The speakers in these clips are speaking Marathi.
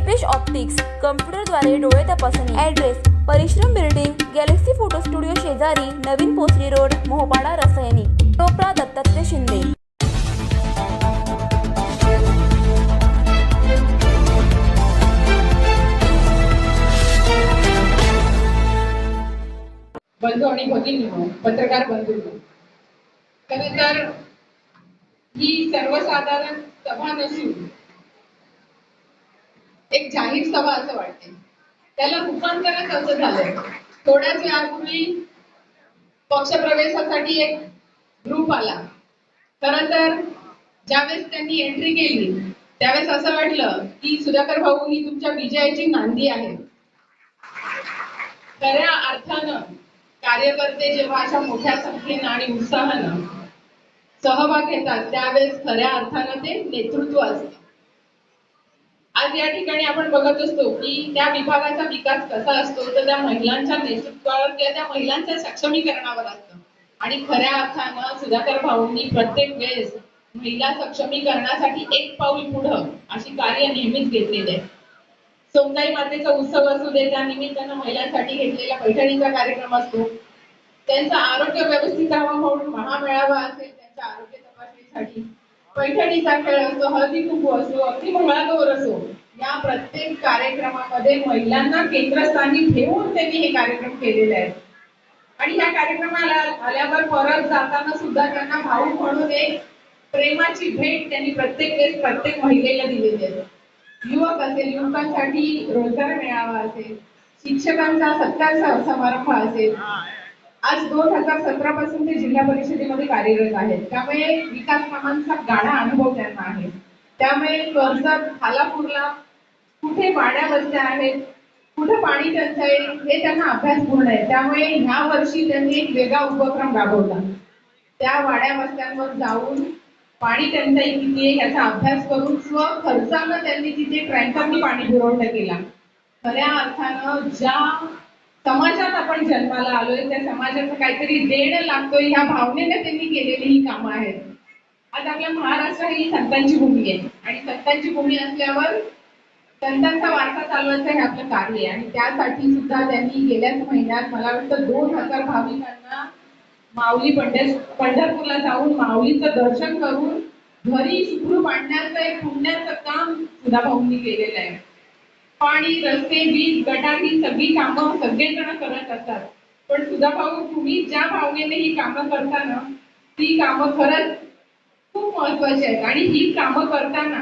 दीपेश ऑप्टिक्स कम्प्युटरद्वारे डोळे तपासणी ॲड्रेस परिश्रम बिल्डिंग गॅलेक्सी फोटो स्टुडिओ शेजारी नवीन पोसरी रोड मोहपाडा रसायनी टोपरा दत्तात्रय शिंदे. बंधू आणि भगिनी हो, पत्रकार बंधू हो. खर तर ही सर्वसाधारण सभा नसून एक जाहीर सभा असं वाटते. त्याला रूपांतरच असं झालंय? थोड्याच वेळापूर्वी पक्षप्रवेशासाठी एक ग्रुप आला. खर तर ज्यावेळेस त्यांनी एंट्री केली त्यावेळेस असं वाटलं की सुधाकर भाऊ ही तुमच्या विजयाची नांदी आहे. खऱ्या अर्थानं कार्यकर्ते जेव्हा अशा मोठ्या संख्येनं आणि उत्साहानं सहभाग घेतात त्यावेळेस खऱ्या अर्थानं ते नेतृत्व असतं. आज या ठिकाणी आपण बघत असतो की त्या विभागाचा विकास कसा असतो तर त्या महिलांच्या नेतृत्वावर किंवा त्या महिलांच्या सक्षमीकरणावर असतं. आणि खऱ्या अर्थानं सुधाकर भाऊंनी प्रत्येक वेळेस महिला सक्षमीकरणासाठी एक पाऊल पुढं अशी कार्य नेहमीच घेतलेली आहे. सोमताई मातेचा उत्सव असू दे त्या निमित्तानं महिलांसाठी घेतलेला पैठणीचा कार्यक्रम असतो. त्यांचं आरोग्य व्यवस्थित राहावं म्हणून महामेळावा असेल त्यांच्या आरोग्य तपासणीसाठी. पैठणीचा खेळ असतो हळदी कुंकू असो अगदी मंगळागौर असो या प्रत्येक कार्यक्रमामध्ये महिलांना केंद्रस्थानी ठेवून त्यांनी हे कार्यक्रम केलेले आहेत. आणि या कार्यक्रमाला आल्यावर परत जाताना सुद्धा त्यांना भाऊ म्हणून एक प्रेमाची भेट त्यांनी प्रत्येक वेळेस प्रत्येक महिलेला दिलेली आहे. युवक असेल युवकांसाठी रोजगार मेळावा असेल शिक्षकांचा सत्कार समारंभ असेल. आज दोन हजार सतरा पासून ते जिल्हा परिषदेमध्ये कार्यरत आहेत. त्यामुळे विकास कामांचा गाढा अनुभव त्यांना आहे. त्यामुळे कर्जत खालापूरला कुठे वाड्या बसल्या आहेत कुठे पाणी टंचाई हे त्यांना अभ्यासपूर्ण आहे. त्यामुळे ह्या वर्षी त्यांनी एक वेगळा उपक्रम राबवला. त्या वाड्या वस्त्यांवर जाऊन पाणी टंचाई किती आहे याचा अभ्यास करून स्व खर्चानं त्यांनी तिथे ट्रँकरनी पाणी पुरवठा केला. खऱ्या अर्थानं ज्या समाजात आपण जन्माला आलोय त्या समाजाचं काहीतरी देणं लागतोय ह्या भावनेने त्यांनी केलेली ही कामं आहेत. आज आपल्या महाराष्ट्र ही संतांची भूमी आहे. आणि संतांची भूमी असल्यावर संतांचा वारसा चालवायचं हे आपलं कार्य आहे. आणि त्यासाठी सुद्धा त्यांनी गेल्याच महिन्यात मला वाटतं दोन हजार भाविकांना माऊली पंढर पंढरपूरला जाऊन माऊलीचं दर्शन करून घरी सुखरूप आणण्याचं एक पुण्याचं काम सुद्धा भाऊंनी केलेलं आहे. पाणी रस्ते वीज गटार ही सगळी कामं सगळेजण करत असतात. पण सुधा भाऊ तुम्ही ज्या भावनेने ही कामं करताना ती कामं खरंच खूप महत्वाची आहेत. आणि ही कामं करताना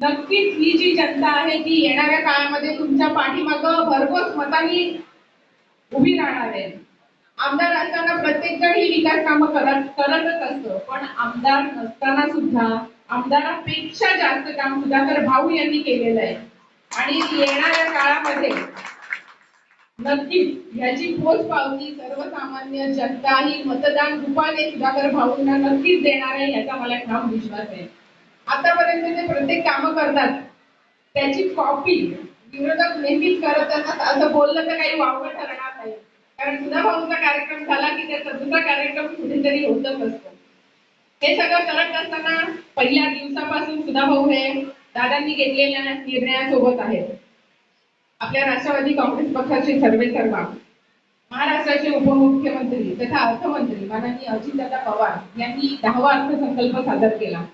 नक्कीच ही जी जनता आहे ती येणाऱ्या काळामध्ये तुमच्या पाठीमागं भरघोस मतांनी उभी राहणार आहे. आमदार असताना प्रत्येक जण ही विकास कामं करत करतच असतो. पण आमदार नसताना सुद्धा आमदारापेक्षा जास्त काम सुधाकर भाऊ यांनी केलेलं आहे. आणि येणाऱ्या काळामध्ये नक्कीच याची पोच पावती सर्वसामान्य जनता ही मतदान रूपाने सुधाकर भाऊंना नक्कीच देणार आहे याचा मला ठाम विश्वास आहे. आतापर्यंत जे प्रत्येक कामं करतात त्याची कॉपी विरोधक नेहमीच करत असतात. असं बोललं तर काही वावगं ठरणार नाही. कारण सुधा भाऊचा कार्यक्रम झाला की त्याचा दुसरा कार्यक्रम कुठेतरी होतच असतो. हे सगळं करत असताना पहिल्या दिवसापासून सुधा भाऊ हे दादांनी घेतलेल्या निर्णयासोबत आहेत. आपल्या राष्ट्रवादी काँग्रेस पक्षाचे सर्वे सर्वा महाराष्ट्राचे उपमुख्यमंत्री तथा अर्थमंत्री माननीय अजितदादा पवार यांनी दहावा अर्थसंकल्प सादर केला.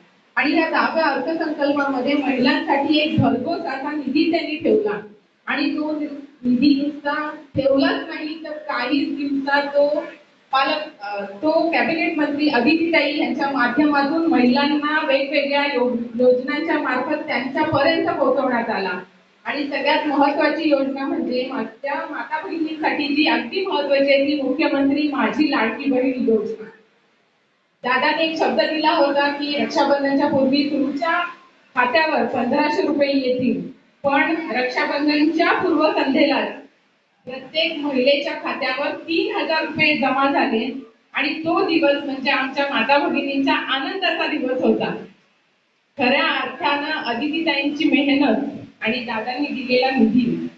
आणि या दहाव्या अर्थसंकल्पामध्ये महिलांसाठी एक भरघोस असा निधी त्यांनी ठेवला. आणि तो निधी नुसता ठेवलाच नाही तर काही दिवसात तो पालक तो कॅबिनेट मंत्री अदितीताई यांच्या माध्यमातून महिलांना वेगवेगळ्या योजनांच्या मार्फत त्यांच्यापर्यंत पोहोचवण्यात आला. आणि सगळ्यात महत्वाची योजना म्हणजे माझ्या माता बहिणींसाठी जी अगदी महत्वाची आहे ती मुख्यमंत्री माझी लाडकी बहीण योजना. दादाने एक शब्द दिला होता की रक्षाबंधनच्या पूर्वी तुमच्या खात्यावर पंधराशे रुपये येतील पण रक्षाबंधनच्या पूर्वसंध्येलाच प्रत्येक महिलेच्या खात्यावर तीन हजार रुपये जमा झाले आणि तो दिवस म्हणजे आमच्या माता भगिनींचा आनंदाचा दिवस होता. खऱ्या अर्थानं अदितीताईंची मेहनत आणि दादांनी दिलेला निधी.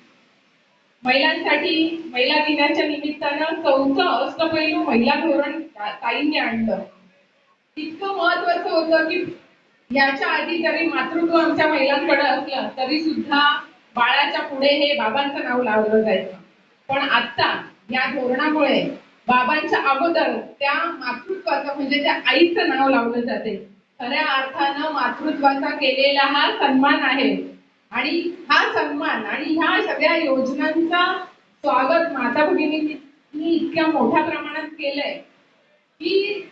महिलांसाठी महिला दिनाच्या निमित्तानं चौथं अष्टपैलू महिला धोरण ताईंनी आणलं. इतकं महत्वाचं होतं की याच्या आधी जरी मातृत्व आमच्या महिलांकडे असलं तरी सुद्धा बाळाच्या पुढे हे बाबांचं नाव लावलं जायचं. पण आता या धोरणामुळे बाबांच्या अगोदर त्या मातृत्वाचं म्हणजे त्या आईचं नाव लावलं जाते. खऱ्या अर्थानं मातृत्वाचा केलेला हा सन्मान आहे. आणि हा सन्मान आणि ह्या सगळ्या योजनांचा स्वागत माता भगिनी इतक्या मोठ्या प्रमाणात केलंय की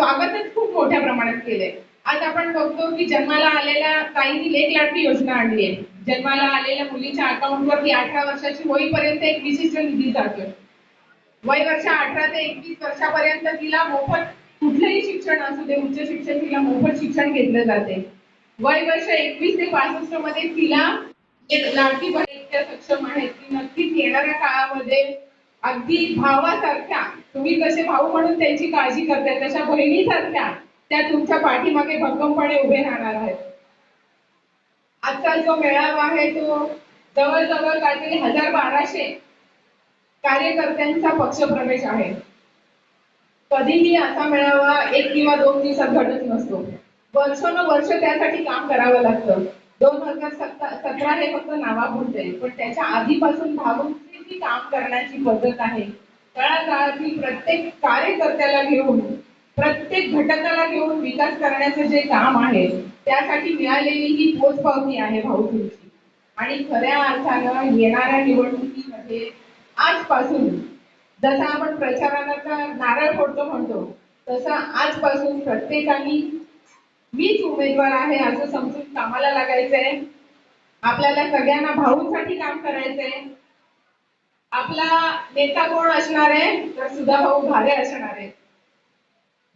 स्वागतच खूप मोठ्या प्रमाणात केलंय. आज आपण बघतो की जन्माला आलेल्या ताईंनी लेख लाटी योजना आणली आहे. जन्माला आलेल्या मुलीच्या अकाउंटवर ती अठरा वर्षाची होईपर्यंत एक विशिष्ट निधी जातोय. वय वर्ष अठरा ते एकवीस वर्षापर्यंत तिला मोफत कुठलंही शिक्षण असू दे उच्च शिक्षण तिला मोफत शिक्षण घेतलं जाते. वय वर्ष एकवीस ते पासष्टमध्ये तिला लाडकी बहीण सक्षम आहेत की नक्कीच येणाऱ्या काळामध्ये अगदी भावासारख्या तुम्ही जसे भाऊ म्हणून त्यांची काळजी करताय तशा बहिणीसारख्या त्या तुमच्या पाठीमागे भक्कमपणे उभे राहणार आहेत. आजचा जो मेळावा आहे तो जवळजवळ काहीतरी हजार बाराशे कार्यकर्त्यांचा पक्षप्रवेश आहे. कधीही असा मेळावा एक किंवा दोन दिवसात घडत नसतो. वर्षानुवर्ष त्यासाठी काम करावं लागतं. दोन हजार सतरा हे फक्त नावापुरते पण त्याच्या आधीपासून भावूकची जी काम करण्याची पद्धत आहे तळागाळातील प्रत्येक कार्यकर्त्याला घेऊन प्रत्येक घटकाला घेऊन विकास करण्याचं जे काम आहे त्यासाठी मिळालेली ही पोचपावती आहे भाऊकीची आणि खऱ्या अर्थानं येणाऱ्या निवडणुकीमध्ये आजपासून जसं आपण प्रचाराचा नारळ फोडतो म्हणतो तसं आजपासून प्रत्येकाने मीच उमेदवार आहे असं समजून कामाला लागायचंय. आपल्याला सगळ्यांना भाऊंसाठी काम करायचंय. आपला नेता कोण असणार आहे? तर सुधा भाऊ भारे असणार आहे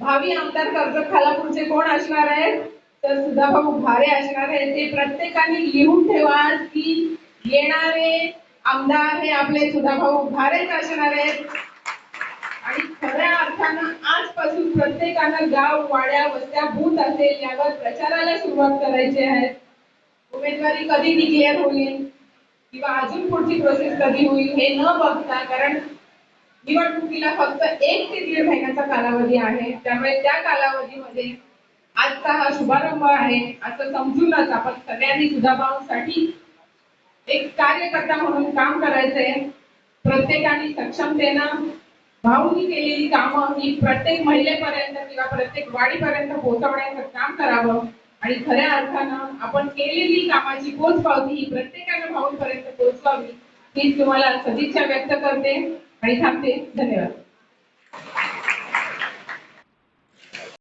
भावी आमदार कर्जत खालापूरचे कोण असणार आहेत? तर सुधा भाऊ भारे असणार आहेत. ते प्रत्येकाने लिहून ठेवा की येणारे आमदार हे आपले सुधाभाऊ भारेच असणार आहेत. आणि खऱ्या अर्थानं आजपासून प्रत्येकानं गाव वाड्या वस्त्या बूथ असेल यावर प्रचाराला सुरुवात करायची आहे. उमेदवारी कधी डिक्लेअर होईल? किंवा अजून पुढची प्रोसेस कधी होईल हे न बघता कारण निवडणुकीला फक्त एक ते दीड महिन्याचा कालावधी आहे. त्यामुळे त्या कालावधीमध्ये आजचा हा शुभारंभ आहे असं समजूनच आपण सगळ्यांनी सुधाभाऊसाठी एक कार्यकर्ता म्हणून काम करायचंय. प्रत्येकाने सक्षमतेनं भाऊनी केलेली कामं ही प्रत्येक महिलेपर्यंत किंवा प्रत्येक वाडीपर्यंत पोहोचवण्याचं काम करावं. आणि खऱ्या अर्थानं आपण केलेली कामाची पोचपावती ही प्रत्येकानं भाऊंपर्यंत पोहोचवावी ही तुम्हाला सदिच्छा व्यक्त करते. आणि थांबते. धन्यवाद.